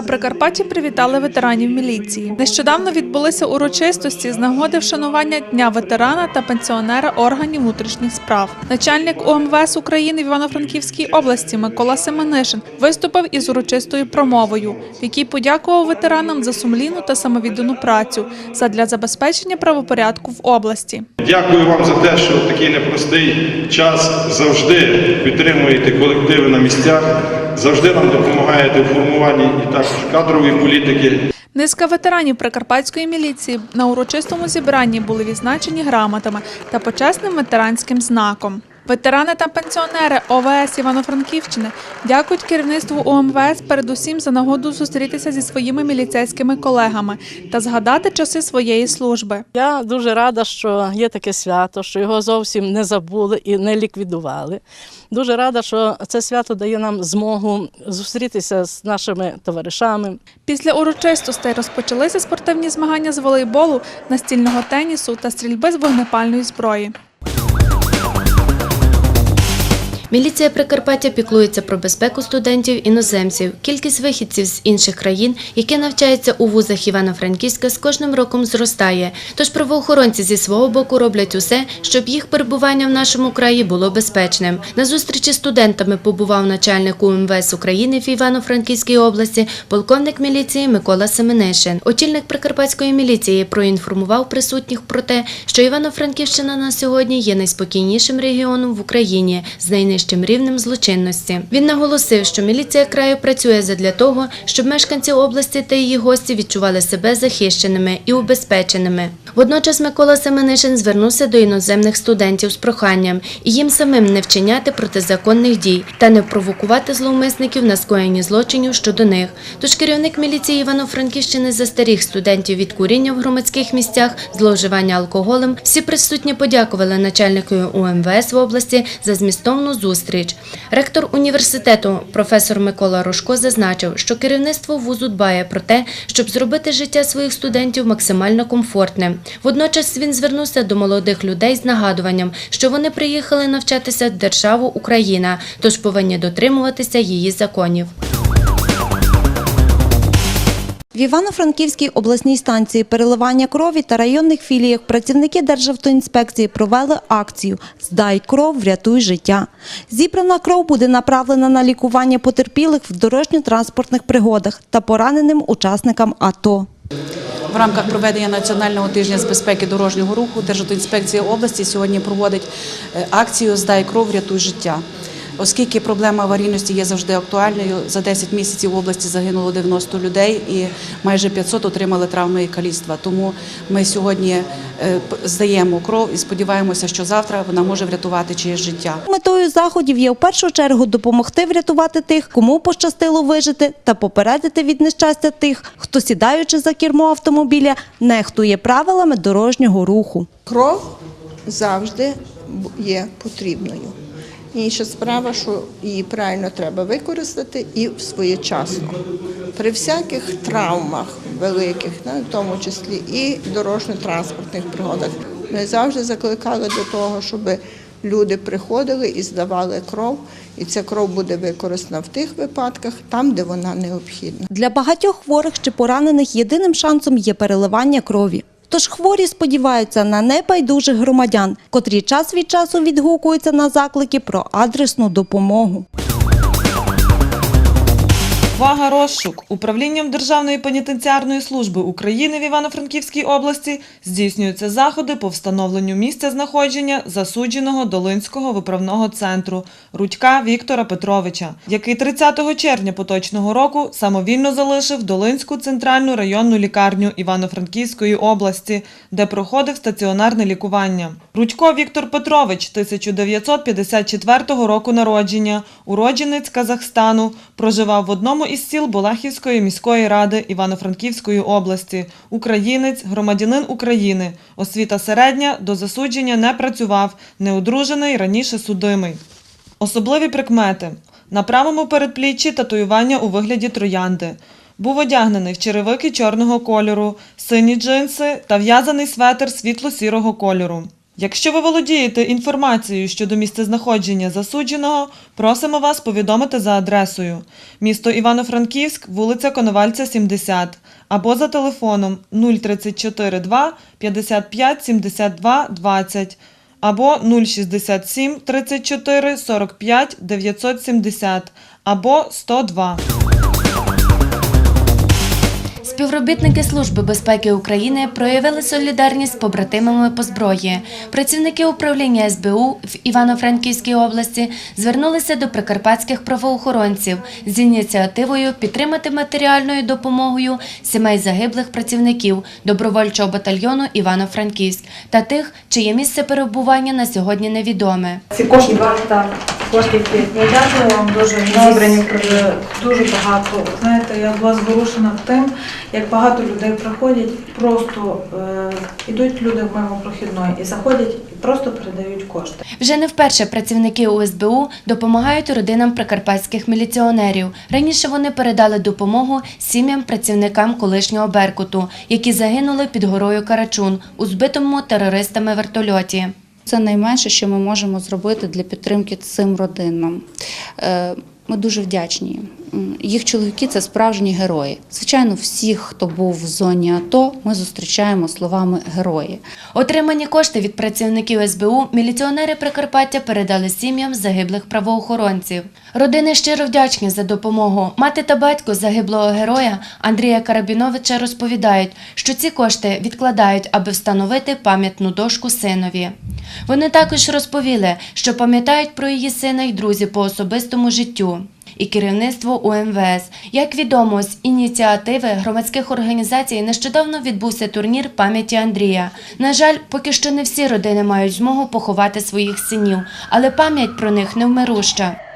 На Прикарпатті привітали ветеранів міліції. Нещодавно відбулися урочистості з нагоди вшанування Дня ветерана та пенсіонера органів внутрішніх справ. Начальник УМВС України в Івано-Франківській області Микола Семенишин виступив із урочистою промовою, в якій подякував ветеранам за сумлінну та самовіддану працю задля забезпечення правопорядку в області. Дякую вам за те, що в такий непростий час завжди підтримуєте колективи на місцях, завжди нам допомагаєте у формуванні і також кадрової політики. Низка ветеранів прикарпатської міліції на урочистому зібранні були відзначені грамотами та почесним ветеранським знаком. Ветерани та пенсіонери ОВС Івано-Франківщини дякують керівництву УМВС передусім за нагоду зустрітися зі своїми міліцейськими колегами та згадати часи своєї служби. Я дуже рада, що є таке свято, що його зовсім не забули і не ліквідували. Дуже рада, що це свято дає нам змогу зустрітися з нашими товаришами. Після урочистостей розпочалися спортивні змагання з волейболу, настільного тенісу та стрільби з вогнепальної зброї. Міліція Прикарпаття піклується про безпеку студентів іноземців. Кількість вихідців з інших країн, які навчаються у вузах Івано-Франківська, з кожним роком зростає. Тож правоохоронці зі свого боку роблять усе, щоб їх перебування в нашому краї було безпечним. На зустрічі з студентами побував начальник УМВС України в Івано-Франківській області, полковник міліції Микола Семенишин. Очільник Прикарпатської міліції проінформував присутніх про те, що Івано-Франківщина на сьогодні є найспокійнішим регіоном в Україні з найнижчим рівнем злочинності. Він наголосив, що міліція краю працює задля того, щоб мешканці області та її гості відчували себе захищеними і убезпеченими. Водночас Микола Семенишин звернувся до іноземних студентів з проханням і їм самим не вчиняти протизаконних дій та не провокувати зловмисників на скоєнні злочинів щодо них. Тож керівник міліції Івано-Франківщини застеріг студентів від куріння в громадських місцях, зловживання алкоголем. Всі присутні подякували начальнику УМВС в області за змістовну зустріч. Ректор університету професор Микола Рожко зазначив, що керівництво вузу дбає про те, щоб зробити життя своїх студентів максимально комфортним. Водночас він звернувся до молодих людей з нагадуванням, що вони приїхали навчатися в державу Україна, тож повинні дотримуватися її законів. В Івано-Франківській обласній станції переливання крові та районних філіях працівники Державтоінспекції провели акцію Здай кров, врятуй життя. Зібрана кров буде направлена на лікування потерпілих в дорожньо-транспортних пригодах та пораненим учасникам АТО. В рамках проведення національного тижня з безпеки дорожнього руху Державтоінспекція області сьогодні проводить е, акцію Здай кров, рятуй життя. Оскільки проблема аварійності є завжди актуальною, за 10 місяців в області загинуло 90 людей і майже 500 отримали травми і каліцтва. Тому ми сьогодні е, здаємо кров і сподіваємося, що завтра вона може врятувати чиєсь життя. Метою заходів є в першу чергу допомогти врятувати тих, кому пощастило вижити, та попередити від нещастя тих, хто сідаючи за кермо автомобіля, нехтує правилами дорожнього руху. Кров завжди є потрібною. Інша справа, що її правильно треба використати і своєчасно. При всяких травмах великих, да, в тому числі і дорожньо-транспортних пригодах, ми завжди закликали до того, щоб люди приходили і здавали кров, і ця кров буде використана в тих випадках, там, де вона необхідна. Для багатьох хворих чи поранених єдиним шансом є переливання крові. Тож хворі сподіваються на небайдужих громадян, котрі час від часу відгукуються на заклики про адресну допомогу. Увага розшук управлінням Державної пенітенціарної служби України в Івано-Франківській області здійснюються заходи по встановленню місця знаходження засудженого Долинського виправного центру Рудька Віктора Петровича, який 30 червня поточного року самовільно залишив Долинську центральну районну лікарню Івано-Франківської області, де проходив стаціонарне лікування. Рудько Віктор Петрович 1954 року народження, уродженець Казахстану, проживав в одному із сіл Балахівської міської ради Івано-Франківської області. Українець, громадянин України. Освіта середня, до засудження не працював, неодружений, раніше судимий. Особливі прикмети. На правому передпліччі татуювання у вигляді троянди. Був одягнений в черевики чорного кольору, сині джинси та в'язаний светр світло-сірого кольору. Якщо ви володієте інформацією щодо місцезнаходження засудженого, просимо вас повідомити за адресою місто Івано-Франківськ, вулиця Коновальця, 70 або за телефоном 034 2 55 72 20 або 067 34 45 970 або 102. Співробітники Служби безпеки України проявили солідарність з побратимами по зброї. Працівники управління СБУ в Івано-Франківській області звернулися до прикарпатських правоохоронців з ініціативою підтримати матеріальною допомогою сімей загиблих працівників добровольчого батальйону Івано-Франківськ та тих, чиє місце перебування на сьогодні невідоме. Ці кошти кошти я дякую вам дуже зібрані дуже багато. Знаєте, я була зворушена тим, як багато людей приходять, просто е, йдуть люди в мимо прохідної і заходять і просто передають кошти. Вже не вперше працівники УСБУ допомагають родинам прикарпатських міліціонерів. Раніше вони передали допомогу сім'ям працівникам колишнього Беркуту, які загинули під горою Карачун у збитому терористами вертольоті. Це найменше, що ми можемо зробити для підтримки цим родинам. Е, Ми дуже вдячні. Їх чоловіки це справжні герої. Звичайно, всіх, хто був в зоні АТО, ми зустрічаємо словами герої. Отримані кошти від працівників СБУ міліціонери Прикарпаття передали сім'ям загиблих правоохоронців. Родини щиро вдячні за допомогу. Мати та батько загиблого героя Андрія Карабіновича розповідають, що ці кошти відкладають, аби встановити пам'ятну дошку синові. Вони також розповіли, що пам'ятають про її сина й друзі по особистому життю. І керівництво УМВС. Як відомо, з ініціативи громадських організацій нещодавно відбувся турнір пам'яті Андрія. На жаль, поки що не всі родини мають змогу поховати своїх синів, але пам'ять про них невмируща.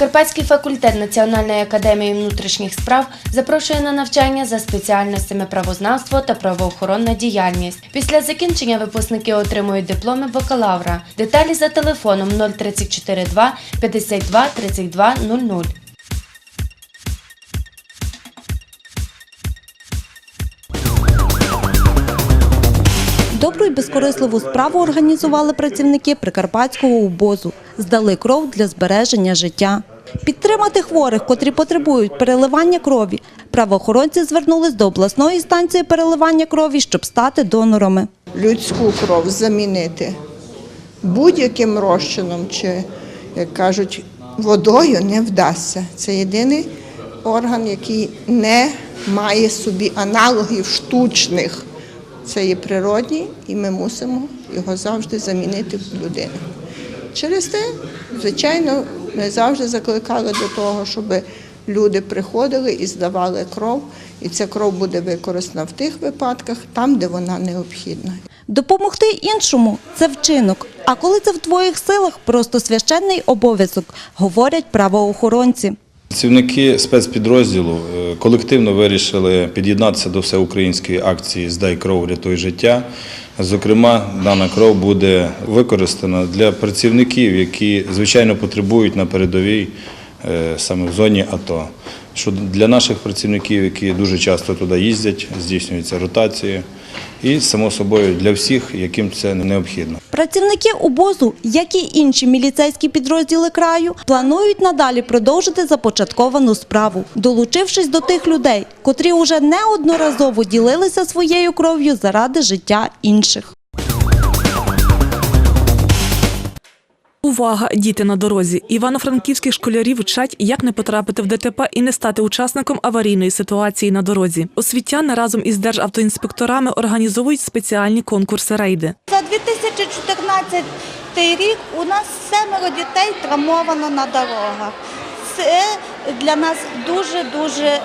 Прикарпатський факультет Національної академії внутрішніх справ запрошує на навчання за спеціальностями правознавство та правоохоронна діяльність. Після закінчення випускники отримують дипломи бакалавра. Деталі за телефоном 0342 52 32 00. Безкорисливу справу організували працівники Прикарпатського УБОЗу. Здали кров для збереження життя. Підтримати хворих, котрі потребують переливання крові. Правоохоронці звернулись до обласної станції переливання крові, щоб стати донорами. людську кров замінити будь-яким розчином чи, як кажуть, водою не вдасться. Це єдиний орган, який не має собі аналогів штучних. Це є природній, і ми мусимо його завжди замінити в людину. Через те, звичайно, ми завжди закликали до того, щоб люди приходили і здавали кров, і ця кров буде використана в тих випадках, там, де вона необхідна. Допомогти іншому це вчинок. А коли це в твоїх силах, просто священний обов'язок, говорять правоохоронці. Працівники спецпідрозділу е, колективно вирішили під'єднатися до всеукраїнської акції Здай кров, рятуй життя. Зокрема, дана кров буде використана для працівників, які звичайно потребують на передовій е, саме в зоні АТО. Що для наших працівників, які дуже часто туди їздять, здійснюється ротація, і само собою для всіх, яким це необхідно. Працівники УБОЗу, як і інші міліцейські підрозділи краю, планують надалі продовжити започатковану справу, долучившись до тих людей, котрі уже неодноразово ділилися своєю кров'ю заради життя інших. Увага, діти на дорозі. Івано-франківських школярів вчать, як не потрапити в ДТП і не стати учасником аварійної ситуації на дорозі. Освітяни разом із державтоінспекторами організовують спеціальні конкурси рейди. За 2014 рік у нас семеро дітей травмовано на дорогах. Це для нас дуже-дуже е,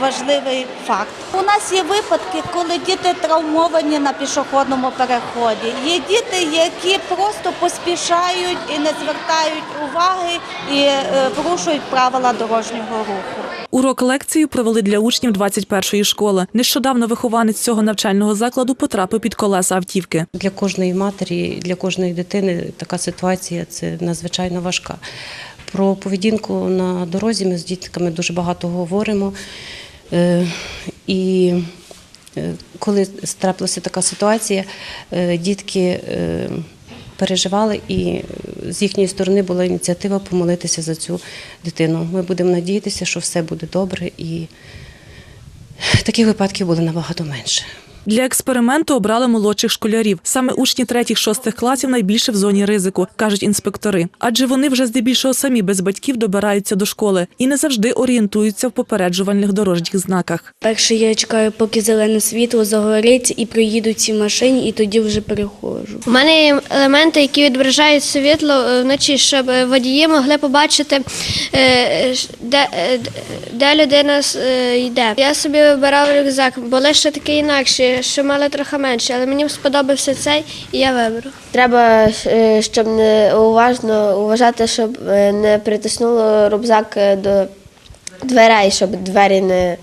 важливий факт. У нас є випадки, коли діти травмовані на пішохідному переході. Є діти, які просто поспішають і не звертають уваги і е, порушують правила дорожнього руху. Урок лекцію провели для учнів 21-ї школи. Нещодавно вихованець цього навчального закладу потрапив під колеса автівки. Для кожної матері, для кожної дитини така ситуація це надзвичайно важка. Про поведінку на дорозі ми з дітками дуже багато говоримо. Е, І е, коли трапилася така ситуація, е, дітки переживали, і з їхньої сторони була ініціатива помолитися за цю дитину. Ми будемо надіятися, що все буде добре, і таких випадків буде набагато менше. Для експерименту обрали молодших школярів. Саме учні 3-6 класів найбільше в зоні ризику, кажуть інспектори. Адже вони вже здебільшого самі без батьків добираються до школи і не завжди орієнтуються в попереджувальних дорожніх знаках. Перше я чекаю, поки зелене світло загорить і приїдуть ці машині, і тоді вже переходжу. У мене є елементи, які відображають світло е, вночі, щоб е, водії могли побачити, е, де, де людина йде. Я собі вибирав рюкзак, були ще такі інакші, що мали трохи менше, але мені сподобався цей, і я виберу. Треба, е, щоб не уважно уважати, щоб е, не притиснуло рюкзак е, до дверей, щоб двері не,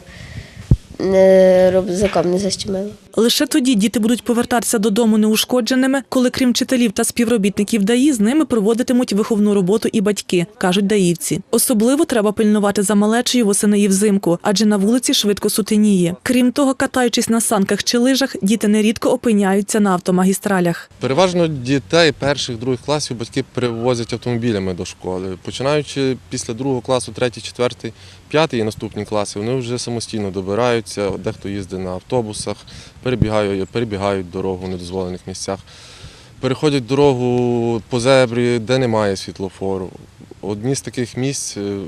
не рюкзаком не защемило. Лише тоді діти будуть повертатися додому неушкодженими, коли крім вчителів та співробітників ДАІ з ними проводитимуть виховну роботу і батьки, кажуть даївці. Особливо треба пильнувати за малечею восени і взимку, адже на вулиці швидко сутеніє. Крім того, катаючись на санках чи лижах, діти нерідко опиняються на автомагістралях. Переважно дітей перших, других класів батьки перевозять автомобілями до школи. Починаючи після другого класу, третій, четвертий, п'ятий і наступні класи, вони вже самостійно добираються, дехто їздить на автобусах, перебігають, перебігають дорогу в недозволених місцях, переходять дорогу по зебрі, де немає світлофору. Одні з таких місць, е,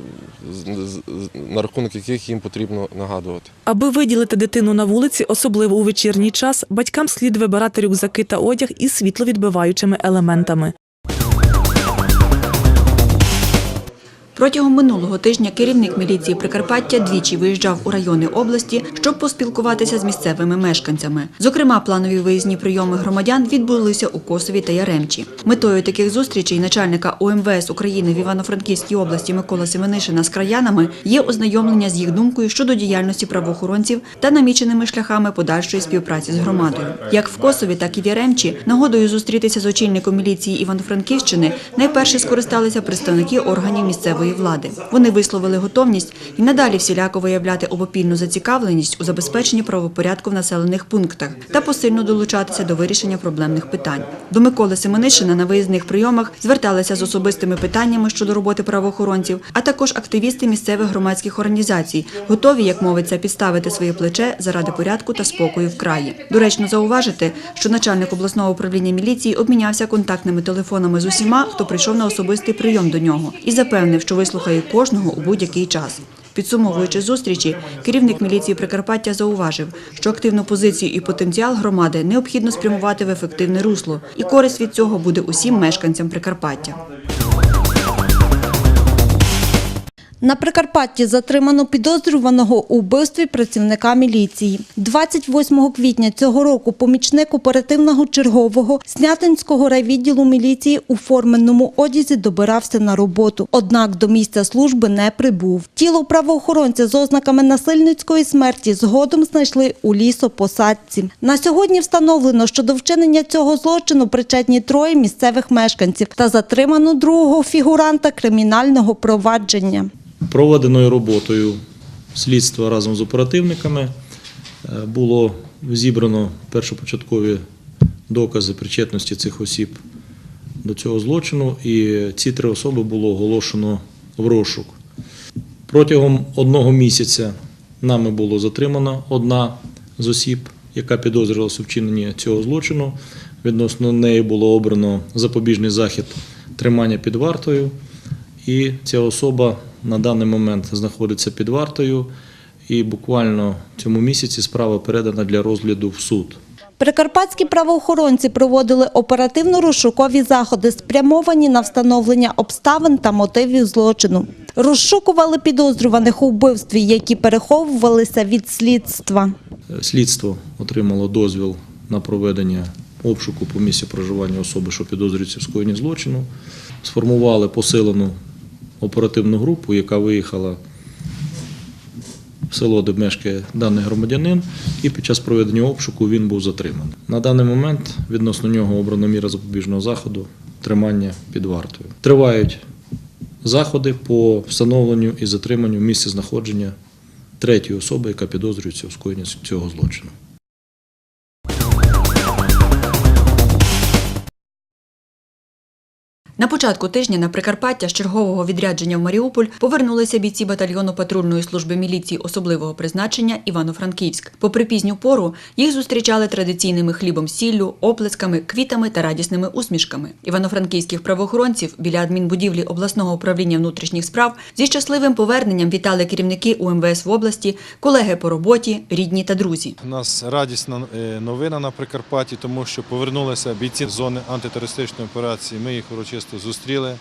на рахунок яких їм потрібно нагадувати. Аби виділити дитину на вулиці, особливо у вечірній час, батькам слід вибирати рюкзаки та одяг із світловідбиваючими елементами. Протягом минулого тижня керівник міліції Прикарпаття двічі виїжджав у райони області, щоб поспілкуватися з місцевими мешканцями. Зокрема, планові виїзні прийоми громадян відбулися у Косові та Яремчі. Метою таких зустрічей начальника ОМВС України в Івано-Франківській області Микола Семенишина з краянами є ознайомлення з їх думкою щодо діяльності правоохоронців та наміченими шляхами подальшої співпраці з громадою. Як в Косові, так і в Яремчі нагодою зустрітися з очільником міліції Івано-Франківщини найперше скористалися представники органів місцевої влади. Вони висловили готовність і надалі всіляко виявляти обопільну зацікавленість у забезпеченні правопорядку в населених пунктах та посильно долучатися до вирішення проблемних питань. До Миколи Семенишина на виїзних прийомах зверталися з особистими питаннями щодо роботи правоохоронців, а також активісти місцевих громадських організацій, готові, як мовиться, підставити своє плече заради порядку та спокою в краї. Доречно зауважити, що начальник обласного управління міліції обмінявся контактними телефонами з усіма, хто прийшов на особистий прийом до нього, і запевнив, що вислухає кожного у будь-який час. Підсумовуючи зустрічі, керівник міліції Прикарпаття зауважив, що активну позицію і потенціал громади необхідно спрямувати в ефективне русло, і користь від цього буде усім мешканцям Прикарпаття. На Прикарпатті затримано підозрюваного у вбивстві працівника міліції. 28 квітня цього року помічник оперативного чергового Снятинського райвідділу міліції у форменному одязі добирався на роботу. Однак до місця служби не прибув. Тіло правоохоронця з ознаками насильницької смерті згодом знайшли у лісопосадці. На сьогодні встановлено, що до вчинення цього злочину причетні троє місцевих мешканців та затримано другого фігуранта кримінального провадження. Проведеною роботою слідства разом з оперативниками е, було зібрано першопочаткові докази причетності цих осіб до цього злочину, і ці три особи було оголошено в розшук. Протягом одного місяця нами було затримано одна з осіб, яка підозрювалася у вчиненні цього злочину. Відносно неї було обрано запобіжний захід тримання під вартою. І ця особа на даний момент знаходиться під вартою, і буквально в цьому місяці справа передана для розгляду в суд. Прикарпатські правоохоронці проводили оперативно-розшукові заходи, спрямовані на встановлення обставин та мотивів злочину. Розшукували підозрюваних у вбивстві, які переховувалися від слідства. Слідство отримало дозвіл на проведення обшуку по місці проживання особи, що підозрюється в скоєнні злочину. Сформували посилену оперативну групу, яка виїхала в село, де мешкає даний громадянин, і під час проведення обшуку він був затриманий. На даний момент відносно нього обрано міра запобіжного заходу тримання під вартою. Тривають заходи по встановленню і затриманню місця знаходження третьої особи, яка підозрюється у скоєнні цього злочину. На початку тижня на Прикарпаття з чергового відрядження в Маріуполь повернулися бійці батальйону патрульної служби міліції особливого призначення Івано-Франківськ. Попри пізню пору їх зустрічали традиційними хлібом сіллю, оплесками, квітами та радісними усмішками. Івано-франківських правоохоронців біля адмінбудівлі обласного управління внутрішніх справ зі щасливим поверненням вітали керівники УМВС в області, колеги по роботі, рідні та друзі. У нас радісна е, новина на Прикарпатті, тому що повернулися бійці з зони антитерористичної операції. Ми їх урочисто зустріли.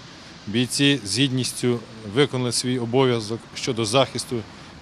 Бійці з гідністю виконали свій обов'язок щодо захисту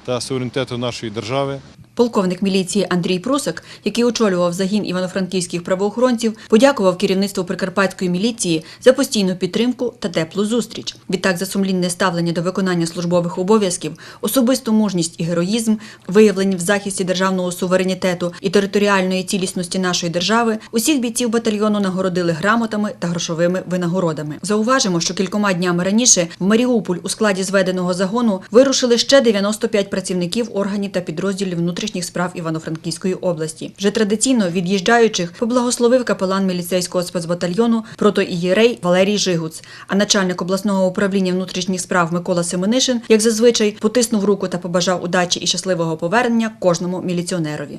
та суверенітету нашої держави. Полковник міліції Андрій Прусак, який очолював загін івано-франківських правоохоронців, подякував керівництву прикарпатської міліції за постійну підтримку та теплу зустріч. Відтак за сумлінне ставлення до виконання службових обов'язків, особисту мужність і героїзм, виявлені в захисті державного суверенітету і територіальної цілісності нашої держави, усіх бійців батальйону нагородили грамотами та грошовими винагородами. Зауважимо, що кількома днями раніше в Маріуполь у складі зведеного загону вирушили ще 95 працівників органів та підрозділів внутрішніх справ Івано-Франківської області. Вже традиційно від'їжджаючих поблагословив капелан міліцейського спецбатальйону протоієрей Валерій Жигуц. А начальник обласного управління внутрішніх справ Микола Семенишин, як зазвичай, потиснув руку та побажав удачі і щасливого повернення кожному міліціонерові.